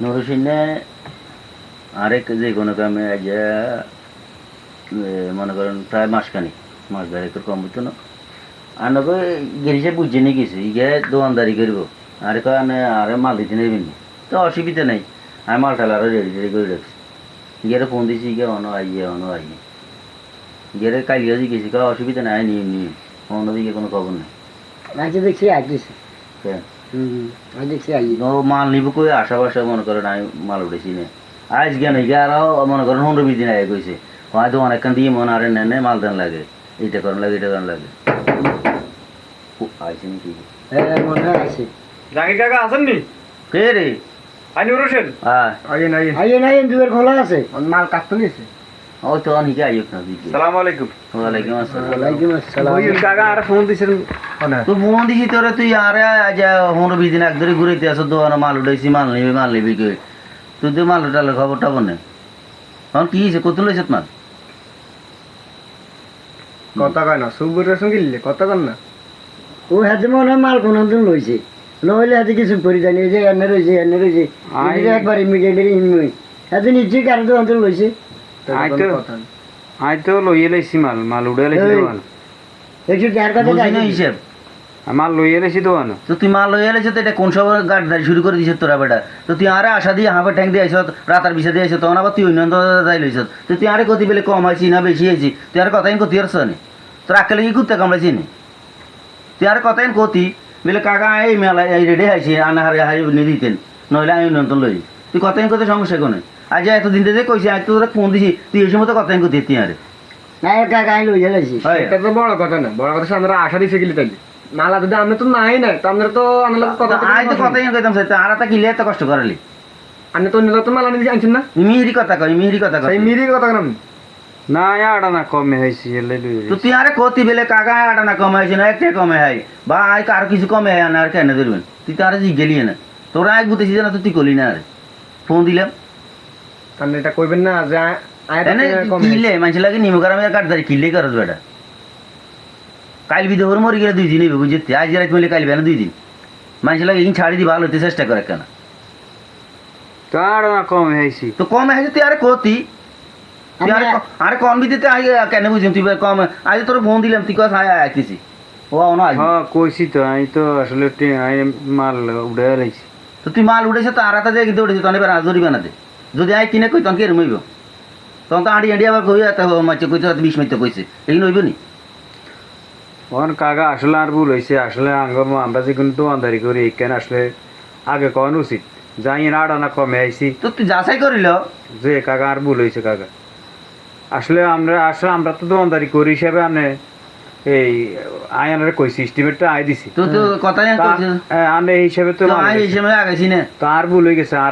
নুরুসিনে আরেক যে কোনো কামে আজ মনে করেন প্রায় মাসখানি মাস দেড়েক কম হতো না আর নকে গেরিসে বুঝছে নি গেছে ইগে দোকানদারি করব আরে আনে আরে মাল দিতে নেবেন নি তো অসুবিধা নেই আমি মাল টাল আরও রেডি রেডি করে রাখছি ইগে ফোন দিছি ইগে অন আইয়ে অন আইয়ে গেরে কালিয়া গেছি কয় অসুবিধা নাই নিয়ে নিয়ে অন্যদিকে কোনো খবর নেই দেখছি আসতেছে কেন? হুম আজ দেখছি আই ও মাল নিব কই? আশা বাসা মনে করেন আমি মাল উঠেছি না। আজ জ্ঞান হয়ে আরও মনে করেন পনেরো বিশ দিন আগে কইছে। হয়তো অনেকক্ষণ দিয়ে মনে আরে নেনে মাল দেন লাগে। এইটা করেন লাগে এটা করেন লাগে। ও, আইছে নাকি? হ্যাঁ মনে হয় আছে জাহাঙ্গীর কাকা আছেন নি? কে রে? আইনুর হোসেন? আয়। আইন আইন আইয়ে নাই দুয়ার খোলা আছে। মাল কাটতে নিছে ও তো অনেকে আইক না সালাম আলাইকুম। ওয়ালাইকুম আসসালাম। ওয়ালাইকুম আসসালাম। ওই কাকা আর ফোন দিছেন। না তো ফোন দিছি তোরে তুই আরে আজ পনেরো বিশ দিন এক ধরে ঘুরেতে আসো দোকানে মাল উঠাইছি মাল নিবি মাল নিবি কই? তুই তো মাল উঠালে খবরটা বনে এখন কি হয়েছে? কত লইছত মাল কথা কয় না সুবুর সঙ্গে কথা কন না। ও হাতে মনে হয় মাল কোন দিন লইছে। লইলে হাতে কিছু করি জানি এই যে এনে রয়েছে এনে রয়েছে আই- একবার ইমিডিয়েটলি ইমই হাতে নিশ্চয়ই কারণ তো অন্তর লইছে। আই তো। লইয়ে লাইছি মাল মাল উড়ে লাইছি। দোকান। একটু যার কথা বুঝি না হিসেব? মাল লইয়ে লাইছি দোকান তো তুই মাল লই এলেছ তো এটা কোন সময় গাড়ি শুরু করে দিছ তোরা বেটা? তো তুই আরে আশা দিয়ে হাঁপে ঠ্যাং দিয়ে আইস রাতার বিষে দিয়ে আইস তখন আবার তুই অন্য যাই লইছ তো তুই আরে কতি বেলে কম আইছি না বেশি আইছি তুই আর কথাই কতি আর নি তোর আকেলে কি কুত্তে কামড়াইছি নি? তুই আর কথাই কতি বেলে কাকা এই মেলা এই রেডি আইছি আনা হারে হারি নি দিতেন নইলে আমি নিয়ন্ত্রণ লই। তুই কথাই কত সমস্যা কোনে? আজ এতদিন থেকে কইছি আজ তো তোরা ফোন দিছি তুই এই সময় তো কথাই কতি তুই আরে। না কাকা আই লইয়া লাইছি। হয়। এটা তো বড় কথা না বড় কথা আমরা আশা দিছে গেলি তাইলে। মালা যদি আমরা তো নাই না তো আমরা তো আমরা কথা আজ তো কথাই কইতাম আর তা কিলে এত কষ্ট করালি? আপনি তো নিলে তো মালা নিয়ে আনছেন না? মিহিরি কথা কই মিহিরি কথা কই মিরির কথা কেন না আড়া না কমে হয়েছি এলে তো তুই আরে কতি বেলে কাকা আটা না কমে হয়েছে না একটা কমে হয়। বা আয় কার কিছু কমে হয় না আর কেন ধরবেন? তুই তো আরে জি গেলি না। তোরা এক বুঝেছিস না তো তুই করলি না আরে। ফোন দিলাম। আপনি এটা কইবেন না যে এনে কিনলে মানুষ লাগে নিমকার আমি কাট দাঁড়িয়ে কিনলে করস বেটা। কাল বিধে ওর মরে গেলে দুই দিন হইবে বুঝতে আজ রাত মিলে কাল বেনা দুই দিন। মানুষ লাগে ইন ছাড়ি দি ভালো হতে চেষ্টা করে কেন? আড়া না কমে হয়েছি। তো কমে হয়েছে তুই আরে কতি। আরে আরে কম বিদিতে কেন বুঝিম? তুই কম আজ তোর ফোন দিলাম তুই কথা আইতেছি। ও না আসবি হ্যাঁ কইছি তো আমি তো আসলে মাল উড়ে লাইছি তো তুই মাল উঠেছে তো আরাতা যে কিন্তু উঠেছে তখন এবার আজরি বানাতে যদি আই কিনে কই তখন কি রুমাইব তখন তো আঁটি আঁটি আবার কই মাছে কইতে বিষ মাইতে কইছে। এই নইব নি? ওখান কাকা আসলে আর ভুল হয়েছে আসলে আমরা যে কিন্তু দোকানদারি করি এখানে আসলে আগে কন উচিত? যাই না কমে আইছি। তো তুই যাচাই করিল? যে কাকা আর ভুল হয়েছে কাকা আসলে আমরা আসলে আমরা তো দোকানদারি করি হিসাবে আনে এই আয়ানের কই সিস্টেমেরটা আই দিছি। তো তো কথাই তা- কইছে? হ্যাঁ, আনে এই হিসাবে তো তো আই হিসেবে আগাইছি না। তার ভুল হয়ে গেছে। আর